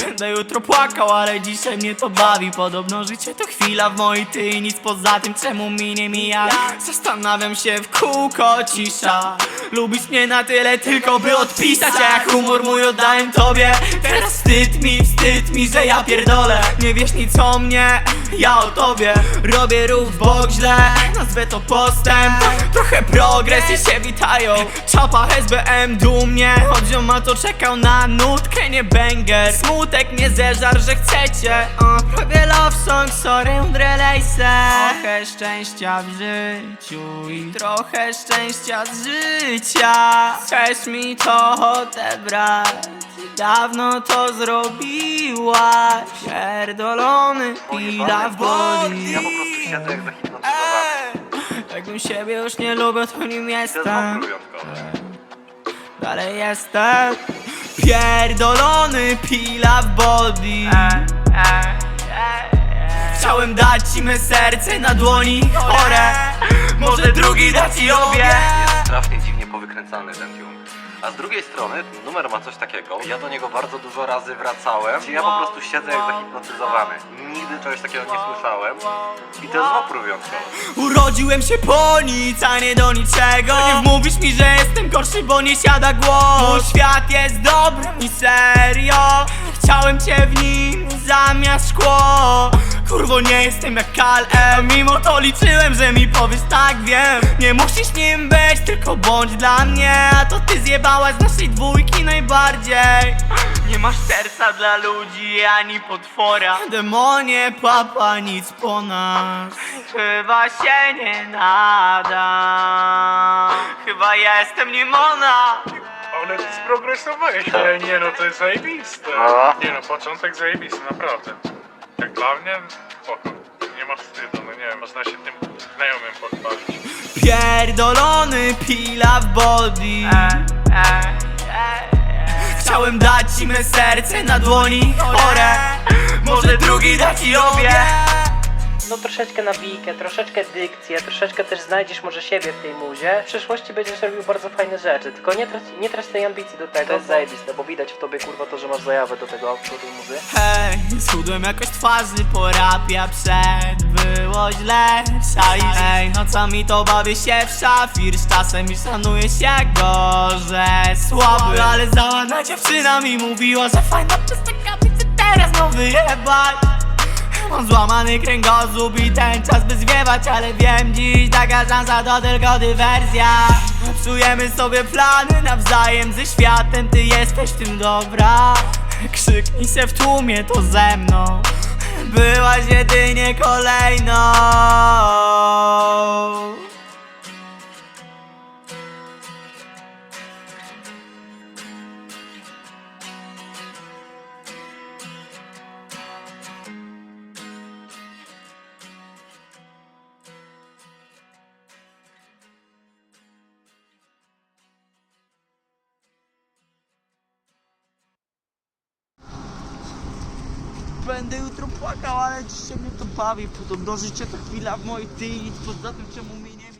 Będę jutro płakał, ale dzisiaj mnie to bawi. Podobno życie to chwila w mojej ty i nic poza tym czemu mi nie mija? Zastanawiam się w kółko cisza Lubisz mnie na tyle tylko by odpisać A jak humor mój oddałem tobie. Teraz wstyd mi, wstyd mi, że ja pierdolę. Nie wiesz nic o mnie, ja o tobie. Robię ruch w bok źle, nazwę to postęp. Trochę progres i się witają. Czapa SBM dumnie on ma to czekał na nutkę, nie banger. Smutek nie zeżar, że chcecie. Robię love song, sorry, umdrelejse Trochę szczęścia w życiu I trochę szczęścia z życia Chcesz mi to odebrać? Dawno to zrobiłaś. Pierdolony pila w body Ja po prostu siedzę jak zahipnotyzowany. Jakbym siebie już nie lubię, to nim jestem. Dalej jestem. Pierdolony pila w body Chciałem dać ci me serce na dłoni. Chore. Może drugi da ci obie. Jest strasznie powykręcany ten tune. A z drugiej strony numer ma coś takiego, ja do niego bardzo dużo razy wracałem, gdzie ja po prostu siedzę jak zahipnotyzowany. Nigdy czegoś takiego nie słyszałem i to jest wyjątkowe. Urodziłem się po nic, a nie do niczego Nie wmówisz mi, że jestem gorszy, bo nie siada głos świat jest dobry i serio Chciałem cię w nim zamiast szkło Kurwo, nie jestem jak Kal M. Mimo to liczyłem, że mi powiesz tak, wiem. Nie musisz nim być, tylko bądź dla mnie. A to ty zjebałaś z naszej dwójki najbardziej. Nie masz serca dla ludzi, ani potwora. Demonie, papa, nic po nas. Chyba się nie nada. Chyba jestem nimona Ale ty sprogresowałeś, ale nie no, to jest zajebiste. No. Nie no, początek zajebisty, naprawdę. Jak dla mnie, spoko. Nie masz wstydu, no nie wiem, można się tym znajomym pochwalić. Pierdolony pila w body Chciałem dać ci serce na dłoni chore Może drugi da ci obie No troszeczkę nawijkę, troszeczkę dykcję, troszeczkę też znajdziesz może siebie w tej muzie. W przyszłości będziesz robił bardzo fajne rzeczy, tylko nie trać, nie trać tej ambicji do tego. To jest zajebiste, bo widać w tobie kurwa to, że masz zajawę do tego outro tej muzy. Hej, schudłem jakoś twarzy po rapie, a przed było źle Szalisz, ej, nocami to bawię się w szafir Z czasem i szanuję się go, że słaby Ale załana dziewczyna mi mówiła, że fajna piosenka będzie teraz no wyjebać Złamany kręgosłup i ten czas by zwiewać Ale wiem dziś taka szansa to tylko dywersja. Psujemy sobie plany nawzajem ze światem Ty jesteś tym dobra. Krzyknij se w tłumie to ze mną Byłaś jedynie kolejną Będę jutro płakał, ale dzisiaj mnie to bawi Podobno życie to chwila w mojej ty i nic poza tym czemu mi nie